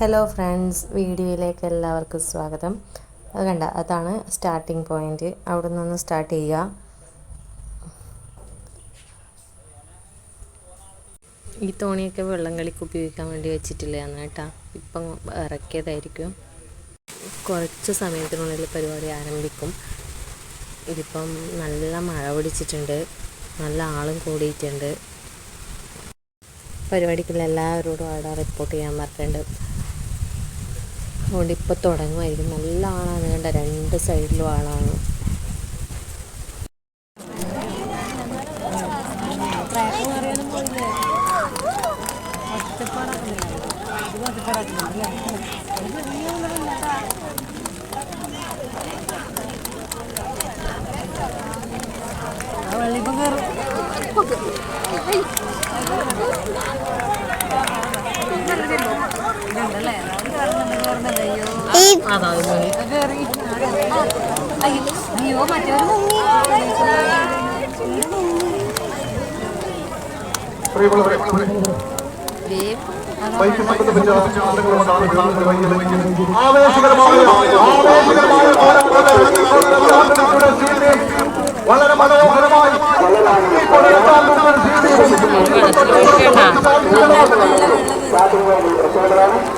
Hello friends വീഡിയോയിലേക്ക് എല്ലാവർക്കും സ്വാഗതം. അത് കണ്ട അതാണ് സ്റ്റാർട്ടിംഗ് പോയിന്റ് അവിടെ നിന്ന് സ്റ്റാർട്ട് ചെയ്യുക. ഈ തോണിയൊക്കെ വെള്ളം കളിക്ക് ഉപയോഗിക്കാൻ വേണ്ടി വെച്ചിട്ടില്ല കേട്ടാ. ഇപ്പം ഇറക്കിയതായിരിക്കും. കുറച്ച് സമയത്തിനുള്ളിൽ പരിപാടി ആരംഭിക്കും. ഇതിപ്പം നല്ല മഴ പിടിച്ചിട്ടുണ്ട്. നല്ല ആളും കൂടിയിട്ടുണ്ട്. പരിപാടിക്കുള്ള എല്ലാവരോടും അവിടെ റിപ്പോർട്ട് ചെയ്യാൻ പറഞ്ഞിട്ടുണ്ട് അതുകൊണ്ട് ഇപ്പോൾ തുടങ്ങുമായിരിക്കും. നല്ല ആളാണ് കണ്ട? രണ്ട് സൈഡിലും ആളാണ്. അതാ അയ്യോ മറ്റൊരു മുങ്ങി ബൈക്ക് സംബന്ധിച്ച ആളുകളുമാണ് കാണുന്നത് വൈകിയത് ആവേശകരമായ ആവേശകരമായ വളരെ മനോഹരമായി ഈ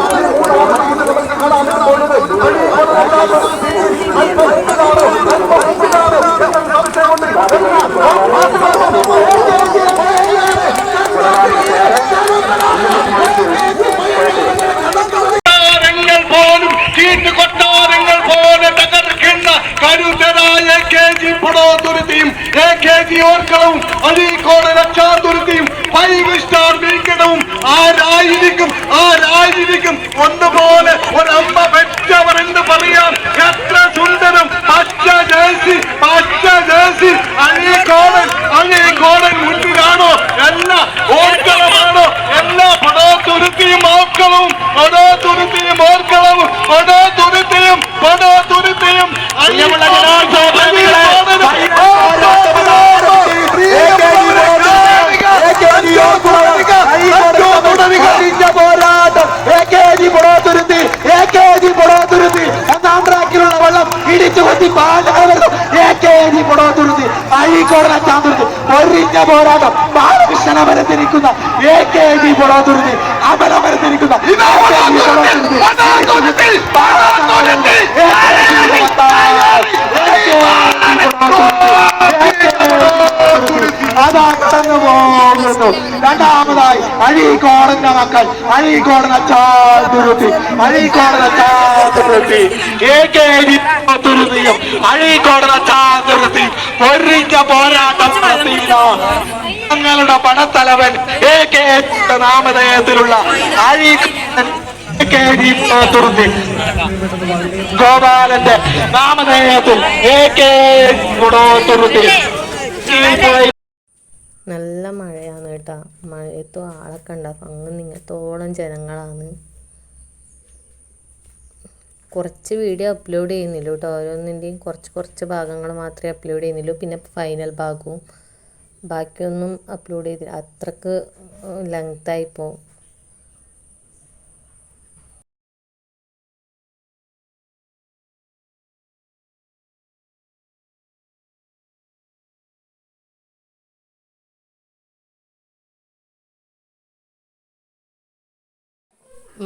ആരായിരിക്കും? ആരായിരിക്കും? ഒന്നുപോലെ ഒരമ്മ പെറ്റവർ എന്ന് പറയാം എത്ര സുന്ദരം. പച്ച ജേഴ്സി പച്ച ജേഴ്സി. അങ്ങേ കോടൻ അങ്ങേ കോടൻ മുന്നിലാണോ? എല്ലാ ഓർക്കളമാണോ എല്ലാ പടോതുരുത്തിയും ഓർക്കളവും പടോതുരുത്തിയും ഓർക്കളവും പടോതുരുത്തിയും കൊത്തി പാലാകുന്നു എ കെ ജി പൊടോത്തുരുത്തി അഴീക്കോടന ചാന്തുരുത്തി ഒരിഞ്ഞ പോരാട്ടം ബാലകൃഷ്ണൻ അമരത്തിരിക്കുന്ന എ കെ ജി പൊടോത്തുരുത്തി അമരമരത്തിരിക്കുന്ന അതാ കടന്നു പോകുന്നു രണ്ടാമതായി അഴീക്കോടന്റെ മക്കൾ തുരുത്തിയും അഴീക്കോടന ചാതുരുത്തി ഒരിഞ്ഞ പോരാട്ടം ഞങ്ങളുടെ പണത്തലവൻ എ കെ നാമധേയത്തിലുള്ള അഴീക്കോടൻ ഗോപാലന്റെ നാമധേയത്തിൽ എ കെ തുരുത്തി നല്ല മഴയാണ് കേട്ടോ. മഴയത്തും ആളൊക്കെ ഉണ്ടാവും അങ്ങ് നിങ്ങത്തോളം ജനങ്ങളാണ്. കുറച്ച് വീഡിയോ അപ്ലോഡ് ചെയ്യുന്നില്ല കേട്ടോ ഓരോന്നിന്റെയും കുറച്ച് കുറച്ച് ഭാഗങ്ങൾ മാത്രമേ അപ്ലോഡ് ചെയ്യുന്നുള്ളൂ പിന്നെ ഫൈനൽ ഭാഗവും. ബാക്കിയൊന്നും അപ്ലോഡ് ചെയ്തില്ല. അത്രയ്ക്ക് ലെങ്തായി പോവും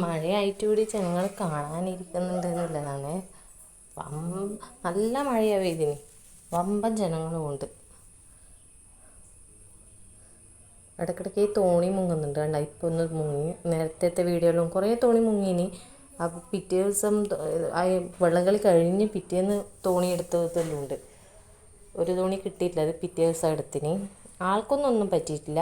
മഴയായിട്ട് കൂടി ജനങ്ങൾ കാണാനിരിക്കുന്നുണ്ടെന്നുള്ളതാണ്. വം നല്ല മഴയാവും ഇതിന്. വമ്പൻ ജനങ്ങളും ഉണ്ട് ഇടയ്ക്കിടയ്ക്ക് ഈ തോണി മുങ്ങുന്നുണ്ട് കണ്ട? ഇപ്പോൾ ഒന്ന് മുങ്ങി. നേരത്തെ വീഡിയോയിലും കുറേ തോണി മുങ്ങിനി. അപ്പോൾ പിറ്റേ ദിവസം വെള്ളംകളി കഴിഞ്ഞ് പിറ്റേന്ന് തോണി എടുത്തതെല്ലാം ഉണ്ട് ഒരു തോണി കിട്ടിയിട്ടില്ല അത് പിറ്റേ ദിവസം എടുത്തിന്. ആൾക്കൊന്നും ഒന്നും പറ്റിയിട്ടില്ല.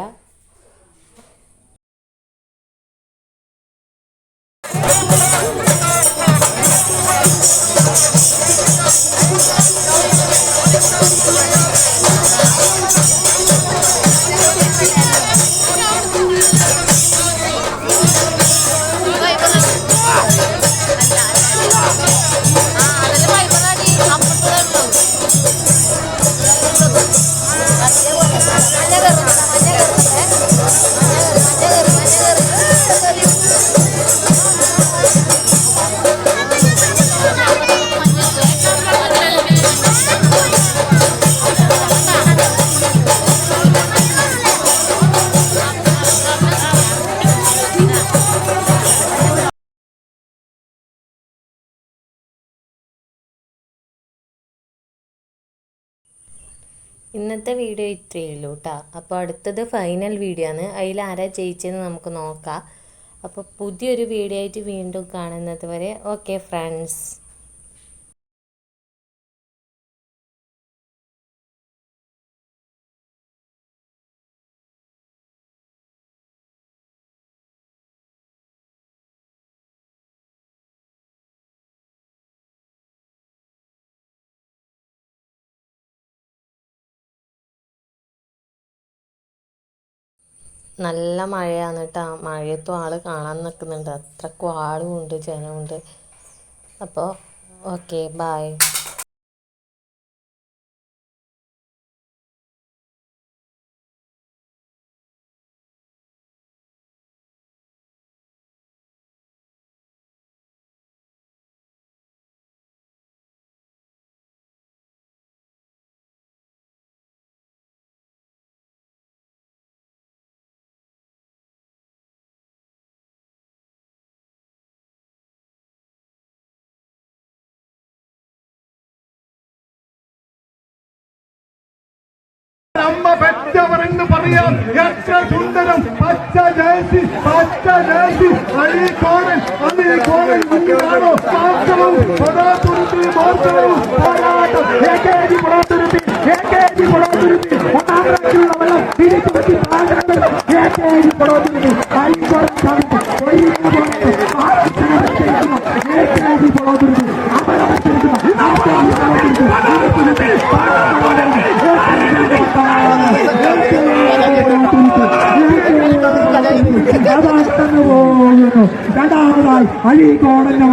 ഇന്നത്തെ വീഡിയോ ഇത്രയേ ഉള്ളൂ കേട്ടോ അപ്പോൾ അടുത്തത് ഫൈനൽ വീഡിയോ ആണ്. അതിൽ ആരാ ജയിച്ചതെന്ന് നമുക്ക് നോക്കാം. അപ്പോൾ പുതിയൊരു വീഡിയോ ആയിട്ട് വീണ്ടും കാണുന്നത് വരെ ഓക്കെ ഫ്രണ്ട്സ് നല്ല മഴയാണ് കേട്ടോ. മഴയത്തും ആൾ കാണാൻ നിൽക്കുന്നുണ്ട് അത്രക്കും ആളുമുണ്ട് ജനമുണ്ട് അപ്പോൾ ഓക്കെ ബായ് അമ്മ പെറ്റവരെന്ന് പറയാം എത്ര സുന്ദരം പച്ച ജേഴ്സി പച്ച ജേഴ്സി അഴീക്കോടൻ അഴീക്കോടൻ കുഞ്ഞാണോ പാത്രവും പൊടാത്തുരുത്തി മോർച്ചവും പോരാട്ടം ഏകേജി പൊടാത്തുരുത്തി ഏകേജി പൊടാത്തുരുത്തി ഒന്നാം റാങ്കിലുള്ള വെള്ളം തിരിച്ചു പറ്റി താഴ്ന്നത് ഏകേജി പൊടാത്തുരുത്തി അഴീക്കോടൻ സാധിക്കും ഒഴിയുന്ന രണ്ടാമതായി അഴീക്കോടന്റെ